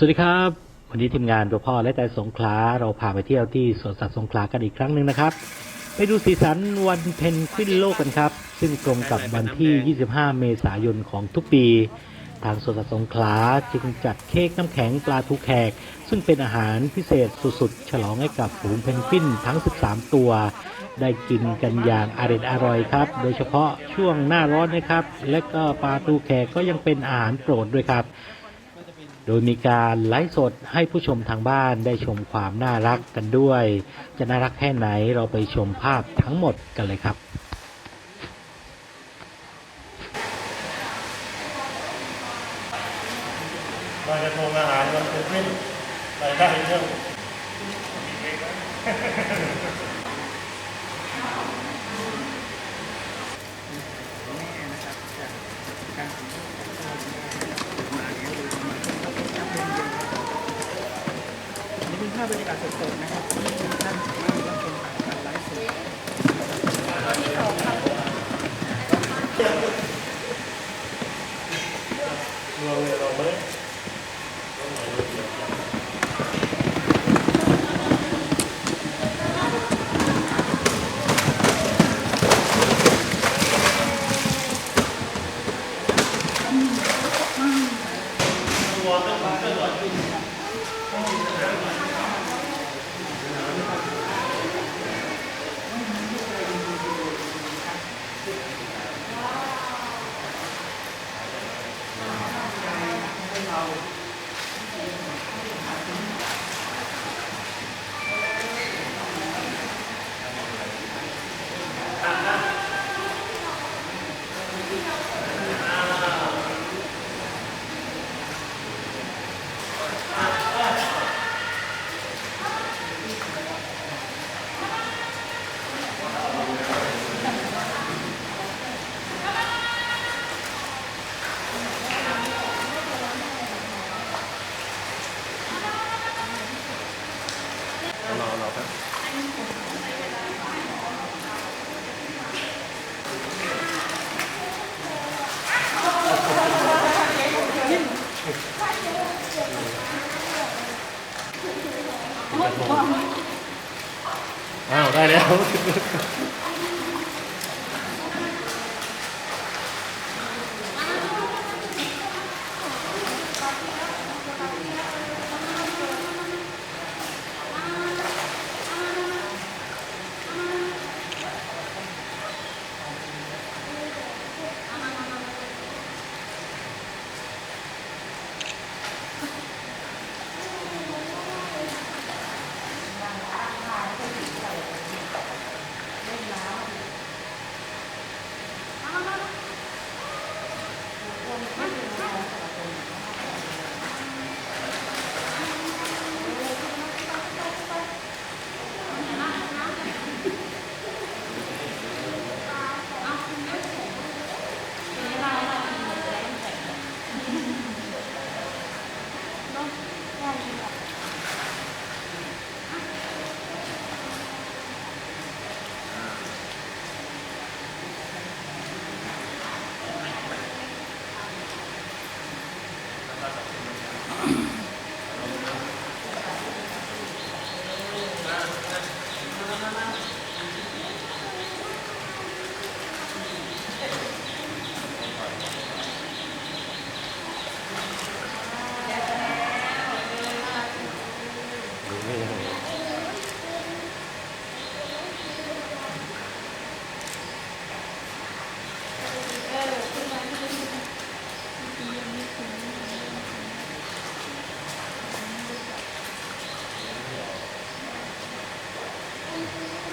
สวัสดีครับ วันนี้ทีมงานตัวพ่อและแต่สงขลาเราพาไปเที่ยวที่สวนสัตว์สงขลากันอีกครั้งหนึ่งนะครับ ไปดูสีสันวันเพนกวินโลกกันครับ ซึ่งตรงกับวันที่ 25 เมษายนของทุกปี ทางสวนสัตว์สงขลาจึงจัดเค้กน้ำแข็งปลาทูแขก ซึ่งเป็นอาหารพิเศษสุดๆ ฉลองให้กับฝูงเพนกวินทั้ง 13 ตัว ได้กินกันอย่างอร่อยอร่อยครับ โดยเฉพาะช่วงหน้าร้อนนะครับ และก็ปลาทูแขกก็ยังเป็นอาหารโปรดด้วยครับ โดยมีการไลฟ์สดให้ผู้ชมทางบ้านได้ชมความน่ารักกันด้วย จะน่ารักแค่ไหนเราไปชมภาพทั้งหมดกันเลยครับลอยกระทงอาหารมันเป็นวิ่งรได้เรื่อง นี่เป็นภาพบรรยากาศสดๆนะครับท่านสามารถรับชมผ่านการไลฟ์สด อ้าวได้แล้ว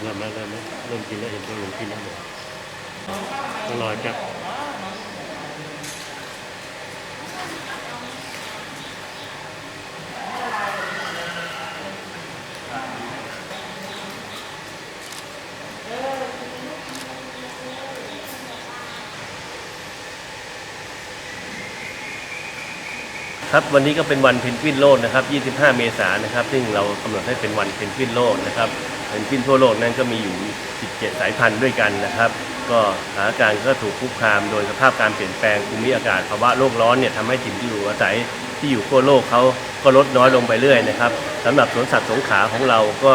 ริ่มแล้วเริ่มแล้วเริ่มกินแล้วเห็นตัวหลงกินแล้วหมดองรอจับครับวันนี้ก็เป็นวันเพนกวินโลกนะครับ 25 เมษายนนะครับ ซึ่งเรากำหนดให้เป็นวันเพนกวินโลกนะครับ เพนกวินทั่วโลกนั้นก็มีอยู่ 17 สายพันธุ์ด้วยกันนะครับ ก็สถานการณ์ก็ถูกคุกคามโดยสภาพการเปลี่ยนแปลงภูมิอากาศภาวะโลกร้อนเนี่ยทำให้ถิ่นที่อยู่อาศัยที่อยู่ทั่วโลกเขาก็ลดน้อยลงไปเรื่อยนะครับสำหรับสวนสัตว์สงขลาของเราก็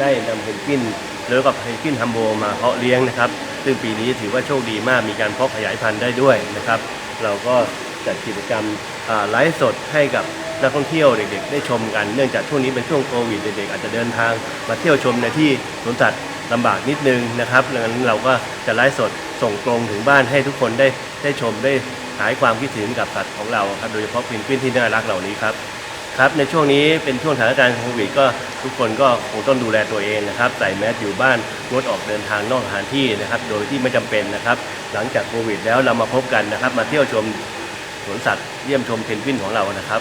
ได้นำเพนกวินแล้วกับเพนกวินฮัมโบมาเพาะเลี้ยงนะครับ ซึ่งปีนี้ถือว่าโชคดีมากมีการเพาะขยายพันธุ์ได้ด้วยนะครับ เราก็จัดกิจกรรมอ่า ไลฟ์สดให้กับนักท่องเที่ยวเด็กๆ ได้ชมกันเนื่องจากช่วงนี้เป็นช่วงโควิดเด็กๆอาจจะเดินทางมาเที่ยวชมในที่สวนสัตว์ลำบากนิดนึงนะครับดังนั้นเราก็จะไลฟ์สดส่งตรงถึงบ้านให้ทุกคนได้ได้ชมได้หายความคิดถึงกับสัตว์ของเราครับโดยเฉพาะเพนกวินที่น่ารักเหล่านี้ครับครับในช่วงนี้เป็นช่วงสถานการณ์โควิดก็ทุกคนก็คงต้องดูแลตัวเองนะครับใส่แมสอยู่บ้านงดออกเดินทางนอกสถานที่นะครับ โดยที่ไม่จำเป็นนะครับ หลังจากโควิดแล้วเรามาพบกันนะครับ มาเที่ยวชม วนสัตว์เยี่ยมชมเพนกวินของเรานะครับ